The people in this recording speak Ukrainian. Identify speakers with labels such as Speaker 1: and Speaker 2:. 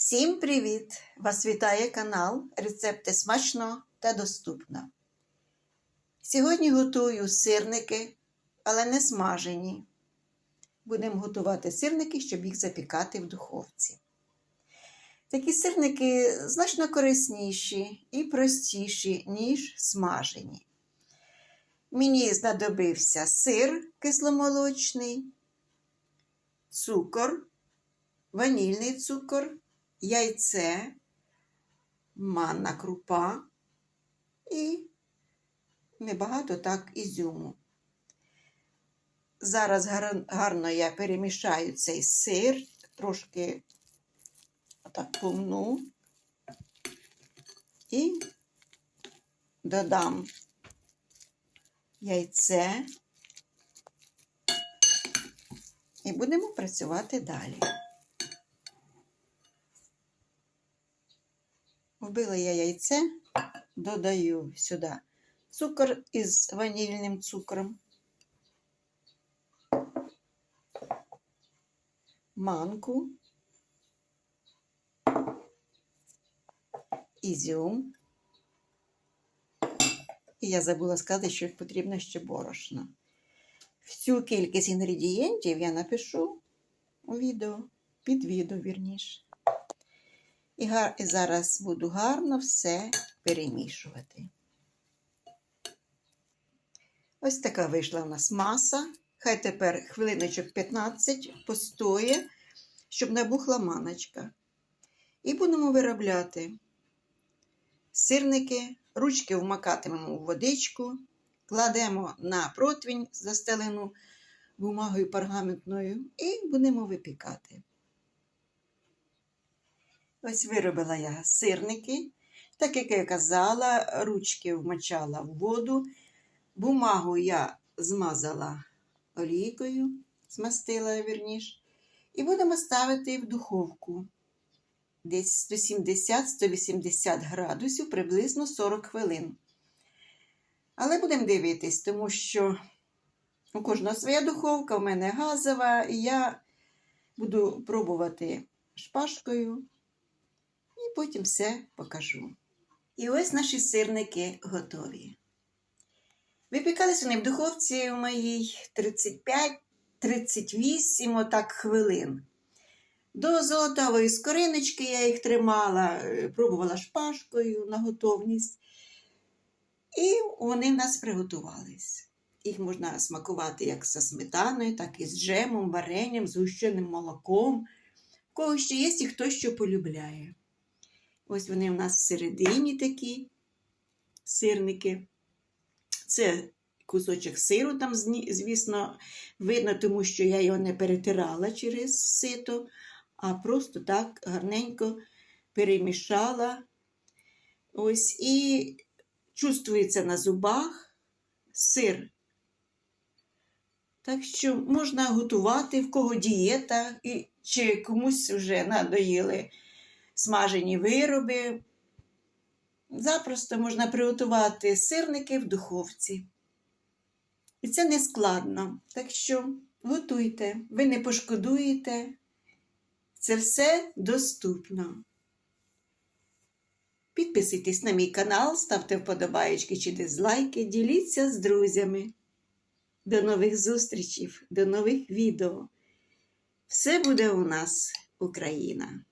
Speaker 1: Всім привіт! Вас вітає канал Рецепти смачно та доступно. Сьогодні готую сирники, але не смажені. Будемо готувати сирники, щоб їх запікати в духовці. Такі сирники значно корисніші і простіші, ніж смажені. Мені знадобився сир кисломолочний, цукор, ванільний цукор, яйце, манна крупа і небагато так ізюму. Зараз гарно я перемішаю цей сир, трошки отак помну і додам яйце і будемо працювати далі. Вбила я яйце, додаю сюди цукор із ванільним цукром, манку, ізюм. І я забула сказати, що потрібно ще борошно. Всю кількість інгредієнтів я напишу у відео, під відео, вірніше. І, гар... і зараз буду гарно все перемішувати. Ось така вийшла у нас маса. Хай тепер хвилиночок 15 постоє, щоб набухла маночка. І будемо виробляти сирники, ручки вмакатимемо в водичку, кладемо на противень застелену бумагою пергаментною і будемо випікати. Ось виробила я сирники. Так як я казала, ручки вмочала в воду, бумагу я змазала олійкою, змастила вірніш, і будемо ставити в духовку десь 170-180 градусів, приблизно 40 хвилин. Але будемо дивитись, тому що у кожного своя духовка, у мене газова, і я буду пробувати шпажкою потім все покажу. І ось наші сирники готові. Випікалися вони в духовці у моїй 35-38 отак хвилин. До золотової скориночки я їх тримала, е, пробувала шпажкою на готовність. І вони в нас приготувались. Їх можна смакувати як зі сметаною, так і з джемом, варенням, з гущеним молоком. В кого ще є і хто що полюбляє. Ось вони у нас всередині такі сирники. Це кусочок сиру, там, звісно, видно, тому що я його не перетирала через сито, а просто так гарненько перемішала. Ось і чувствується на зубах сир. Так що можна готувати, в кого дієта, і, чи комусь вже надоїли смажені вироби. Запросто можна приготувати сирники в духовці. І це не складно. Так що готуйте, ви не пошкодуєте. Це все доступно. Підписуйтесь на мій канал, ставте вподобаєчки чи дизлайки, діліться з друзями. До нових зустрічей, до нових відео. Все буде у нас Україна!